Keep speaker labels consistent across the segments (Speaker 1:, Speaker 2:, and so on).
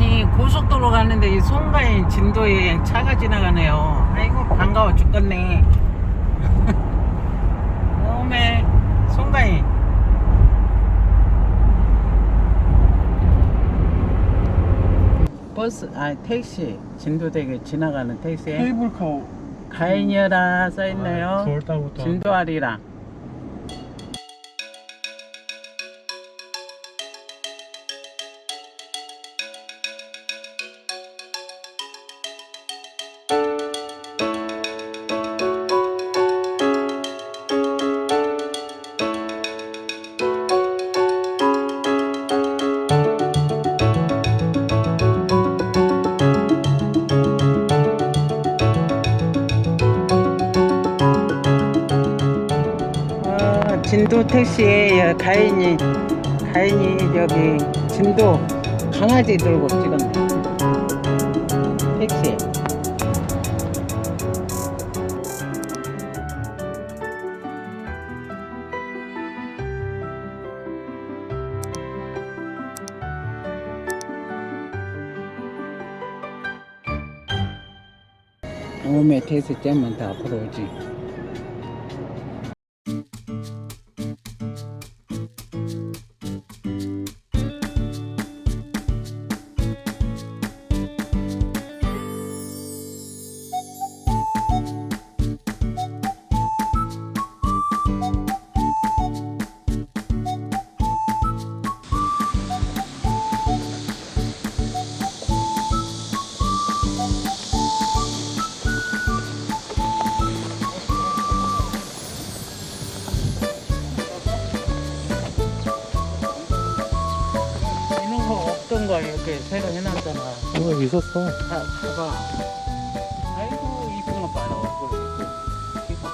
Speaker 1: 아니 고속도로 가는데 이 송가인 진도에 차가 지나가네요. 아이고 반가워 죽겠네. 오메 송가인. 버스 아 택시 진도대교 지나가는 택시에
Speaker 2: 케이블카
Speaker 1: 가인이라 써있네요.
Speaker 2: 아, 9월달부터
Speaker 1: 진도아리랑. 진도 택시에 가인이 가인이 저기 진도 강아지 들고 찍었네 택시 오메 택시 째면 다 앞으로 오지 거 이렇게 새로 해놨잖아.
Speaker 2: 어 있었어
Speaker 1: 봐, 봐봐. 아이고, 이쁜 거 봐라, 얼굴. 이거.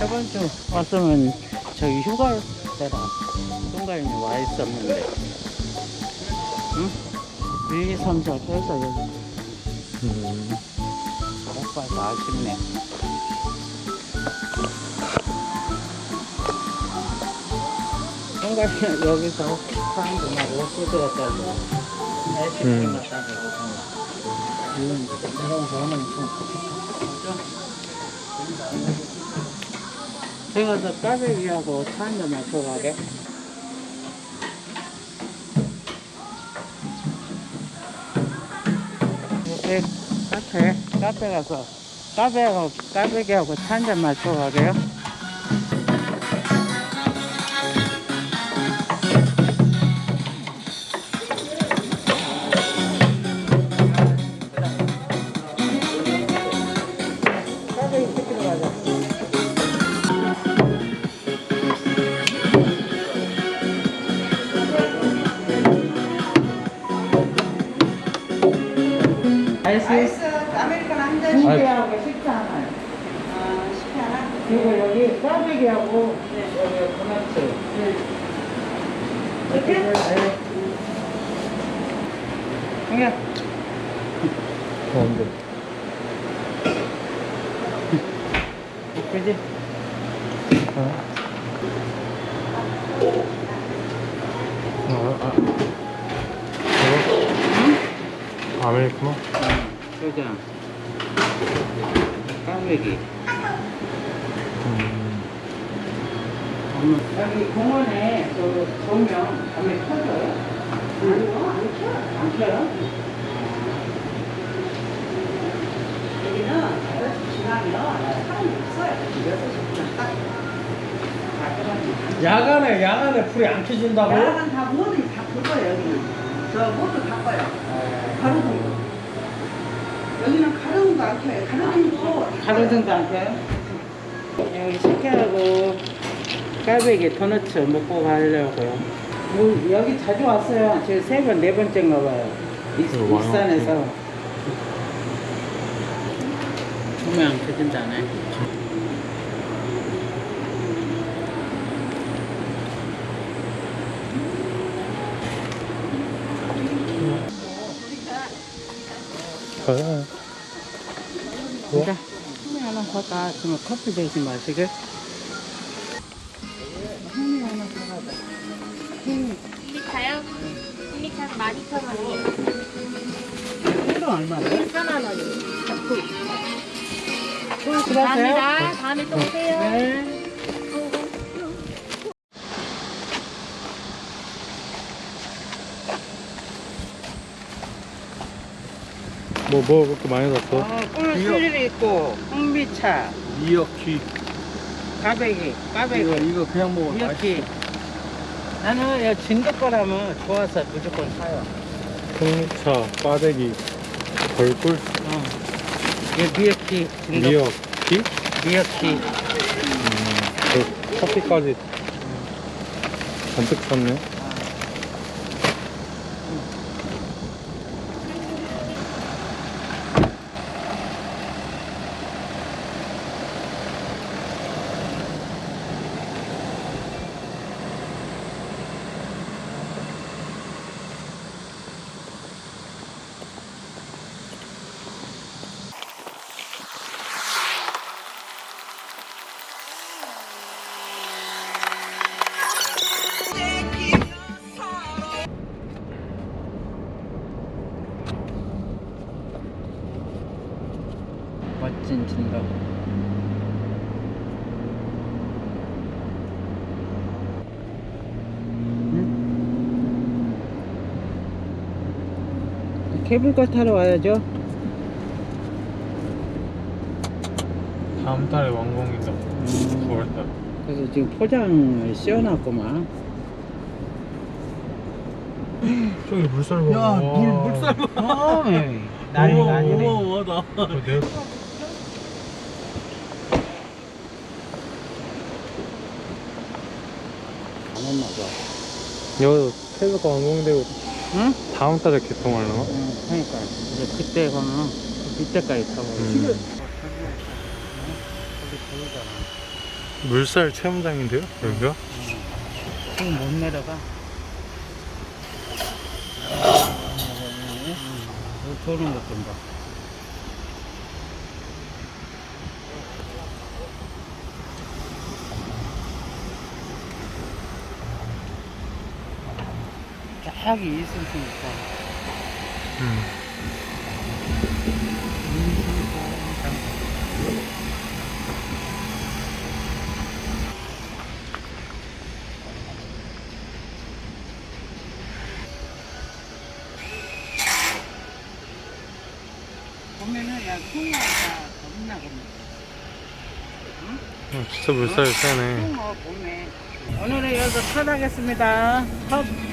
Speaker 1: 저번 주 왔으면 저기 휴가 때라 휴가에 와 있었는데. 응? 1, 2, 3, 4 해서 여기
Speaker 2: 음.
Speaker 1: 못 봐서 아쉽네. 생각이 여기서 사람들 막 옷을 들었다고 날씨
Speaker 2: 음.
Speaker 1: 같다고 이런 이런 거는 좀? 제가 저 까베기하고 차 한잔 마셔 가게. 카페 카페 가서 까베하고 까베기하고 차 한잔 마셔 가게요. 아이스
Speaker 3: 아이스 아메리카노 한 잔.
Speaker 1: 두 개하고 식사 하나요.
Speaker 3: 아, 식혜 하나?
Speaker 1: 그리고 여기 꽈배기하고 여기 도넛츠.
Speaker 3: 이렇게?
Speaker 1: 네. 형님,
Speaker 2: 가운데
Speaker 1: 그지?
Speaker 2: 어? 아, 아. 저거? 아메리카노?
Speaker 1: 소장. 꽈배기.
Speaker 2: 음.
Speaker 1: 여기 공원에 그 조명 밤에 켜져요?
Speaker 3: 아니요, 안 켜.
Speaker 1: 안 켜요?
Speaker 3: 여기는 8시 지나면 사람이 없어요. 6시부터 딱.
Speaker 2: 야간에 야간에 불이 안 켜진다고?
Speaker 3: 야간 다 뭐든지 다 끄고요, 여기는. 저 모두 다 꺼요. 가로등도. 여기는 가로등도 안 켜요. 가로등도. 다
Speaker 1: 가로등도 안 켜요? 여기 식혜하고 까베기 도넛츠 먹고 가려고요. 뭐, 여기 자주 왔어요. 지금 세 번, 네 번째인가 봐요. 이-
Speaker 2: 어, 와요?
Speaker 1: 익산에서. 조명 안 켜진다네. 하나 사과 그러 커피 대신 마시게? 햄이 하나 사가자. 햄 음. 1리터요?
Speaker 4: 1리터 12,000원이에요.
Speaker 1: 햄은 얼마예요?
Speaker 4: 14만원이에요.
Speaker 1: 음, 그럼
Speaker 4: 들어가세요 다음에 또 오세요.
Speaker 1: 네.
Speaker 2: 뭐, 뭐 그렇게 많이 샀어?
Speaker 1: 어, 꿀술이 있고 홍미차,
Speaker 2: 미역튀.
Speaker 1: 까베기, 까베기.
Speaker 2: 이거, 이거 그냥 먹어.
Speaker 1: 미역기. 나는 야 진도 거라면 좋아서 무조건 사요.
Speaker 2: 홍차, 빠대기, 벌꿀,
Speaker 1: 어. 이게 미역기, 진도
Speaker 2: 미역튀,
Speaker 1: 미역기.
Speaker 2: 음, 그 커피까지 잔뜩 샀네.
Speaker 1: 멋진 진도. 응? 케이블카 타러 와야죠.
Speaker 2: 다음 달에 완공이다. 9월달.
Speaker 1: 그래서 지금 포장을 씌워놨구만.
Speaker 2: 저기 물살 봐. 야, 물, 물살 봐.
Speaker 1: 어, 난리가 아니네.
Speaker 2: 어마어마하다. 내가
Speaker 1: 안 했나 봐.
Speaker 2: 이거 태그가 완공되고
Speaker 1: 응?
Speaker 2: 다음 달에 개통하려나?
Speaker 1: 응, 그러니까 이제 그때 가면 그 밑에까지 타고.
Speaker 2: 음. 물살 체험장인데요, 여기가?
Speaker 1: 지금 못 내려가. 도는 것좀 봐. 저기 있으니까.
Speaker 2: 음.
Speaker 1: 보면은 야 숭어가 겁나 겁나.
Speaker 2: 어, 진짜 물살 세네.
Speaker 1: 숭어 보면. 오늘은 여기서 컷하겠습니다. 컷.